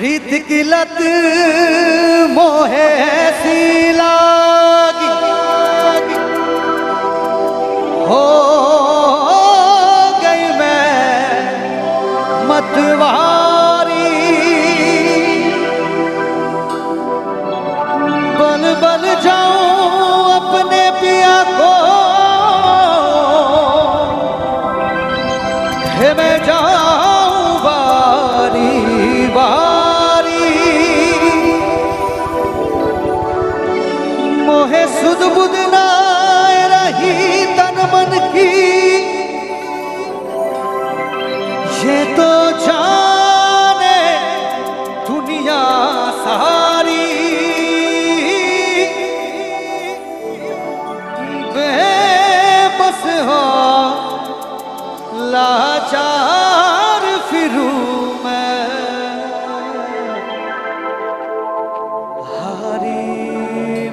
प्रीत की लत मोहे ऐसी हो गई मैं मतवा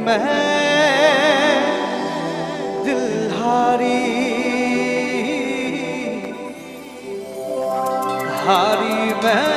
मैं दिल हारी हारी मैं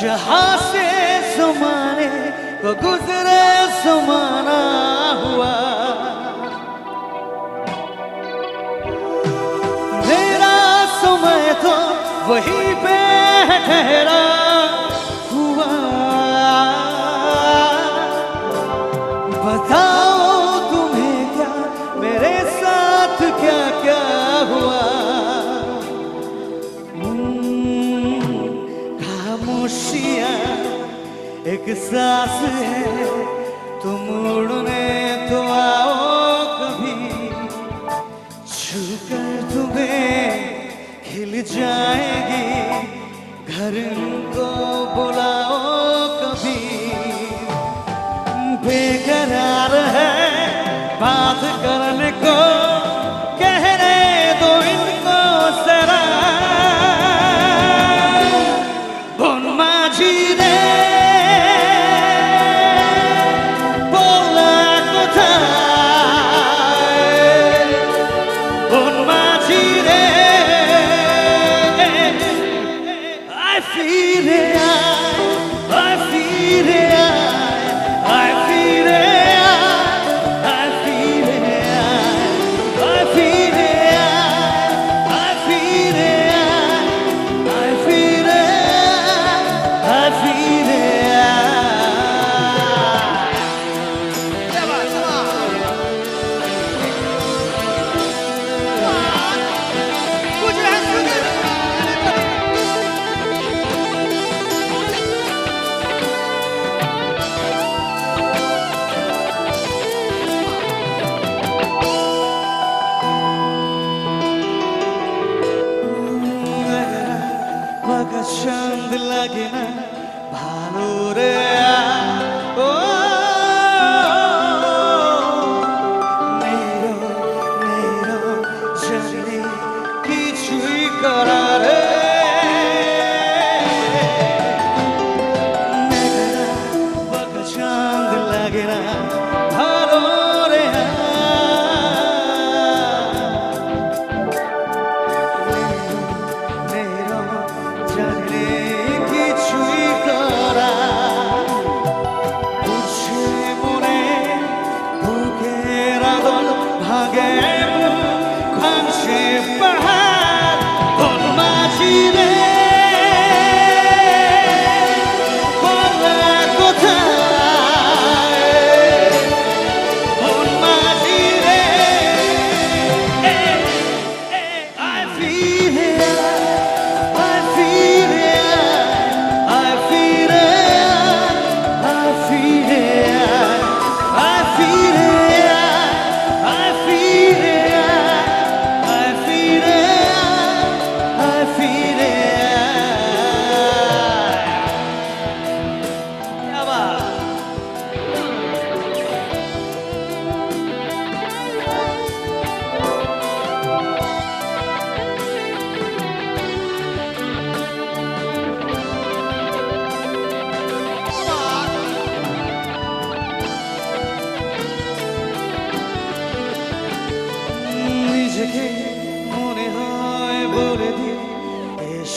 जहाँ से जमाने को गुजरे सुमाना हुआ। मेरा समय तो वही पे ठहरा। सांस है। तो तुम उड़ने तो आओ कभी। छूकर तुम्हें खिल जाएगी। घर को बुलाओ कभी। बेकरार है बात करने को। feeling.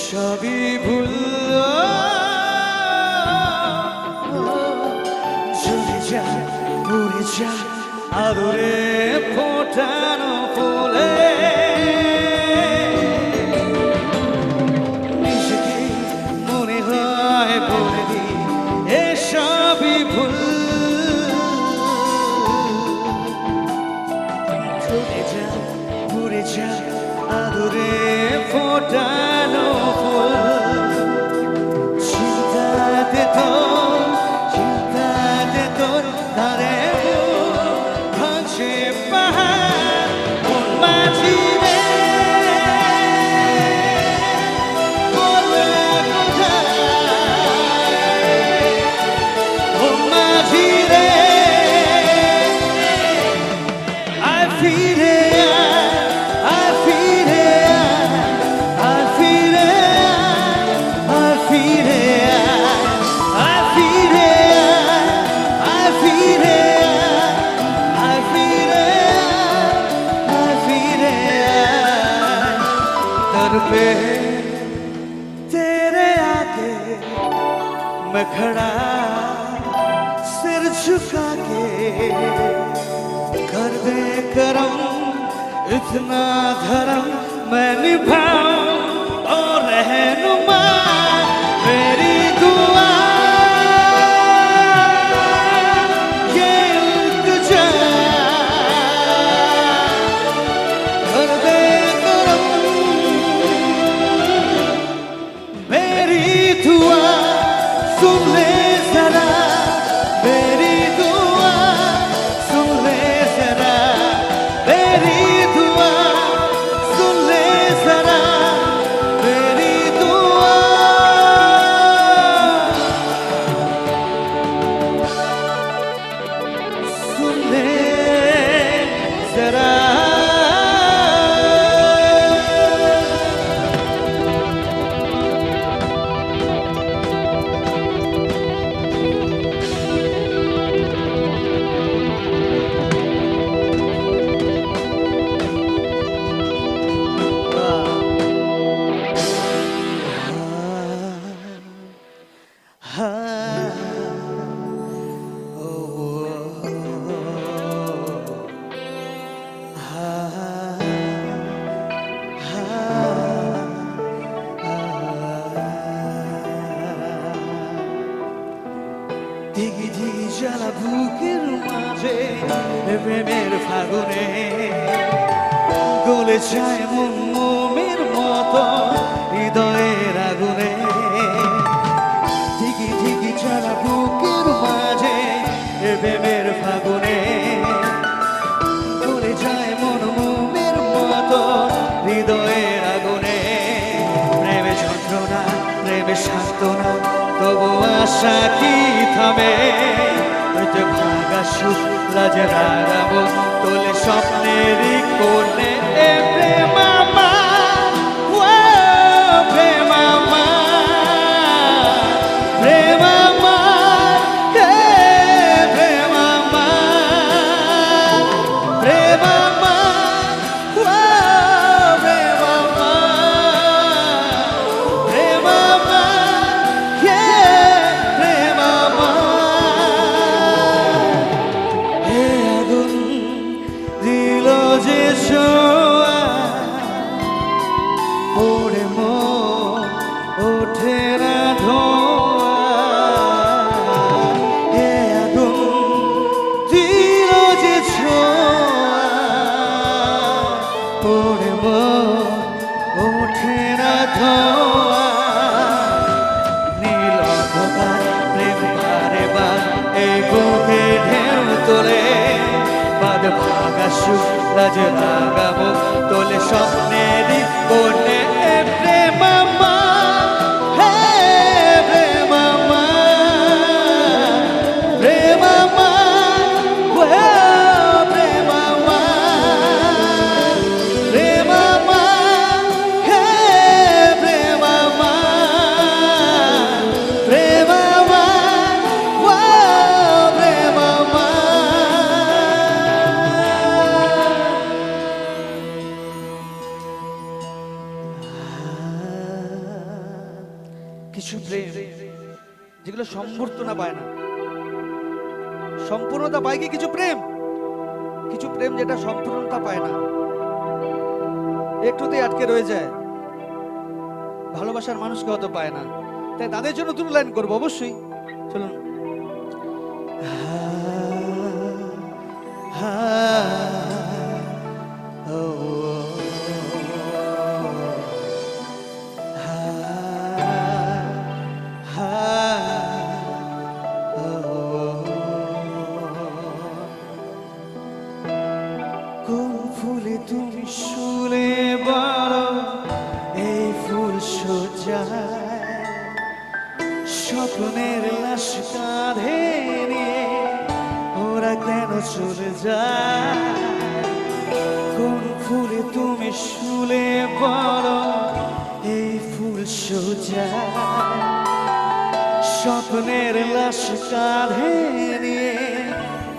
সবই ভুল। চলে যা, উড়ে যা, আদরে ফোটানো ফুলে। নিজেকে মনে হয় বলে দি এসবই ভুল। চলে যা ঘুরে যা আদরে ফোটানো ফুল চিন্তাতে তোর तड़पे तेरे आगे मैं खड़ा, सिर झुका के कर दे करम इतना धर्म मैं निभाऊं और रहनुमा প্রেমের ফাগুনে, গলে যায় মন মোমের মতো হৃদয়ের আগুনে। দিঘি দিঘি জ্বালা বুকের মাঝে প্রেমের ফাগুনে, গলে যায় মন মোমের মতো হৃদয়ের আগুনে। প্রেমে যন্ত্রণা, প্রেমে সান্ত্বনা, তবু আশা কি থামে? সুখ লাজে রাগাবো তোলে স্বপ্নেরই কোণে ধোয়া নীল অন্ধকার প্রেম বার এই তোলে বাদ ভাগা রাজ তোলে স্বপ্নেরই কোণে কিছু প্রেম, যেগুলো সম্বর্ধনা পায় না। সম্পূর্ণতা পায় কি কিছু প্রেম? কিছু প্রেম যেটা সম্পূর্ণতা পায় না। একটুতেই আটকে রয়ে যায়। ভালোবাসার মানুষকে হয়তো পায় না। তাই তাদের জন্য দুটো লাইন করব, অবশ্যই। চলুন। স্বপ্নের লাশ কাঁধে নিয়ে ওরা কেন চলে যায়? কোন ফুলে তুমি শুলে বড় এই ফুল সোজা। স্বপ্নের লাশ কাঁধে নিয়ে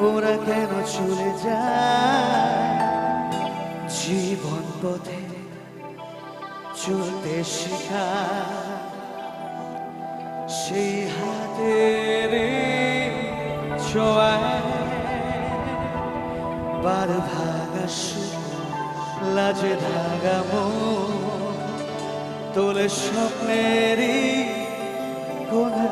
ওরা কেন চলে যায়? জীবন পথে চলতে শেখা সেই হাতের ছোঁয়ায় বার ভাগা লাজে ধাগা মো তোলে স্বপ্নেরই কোনা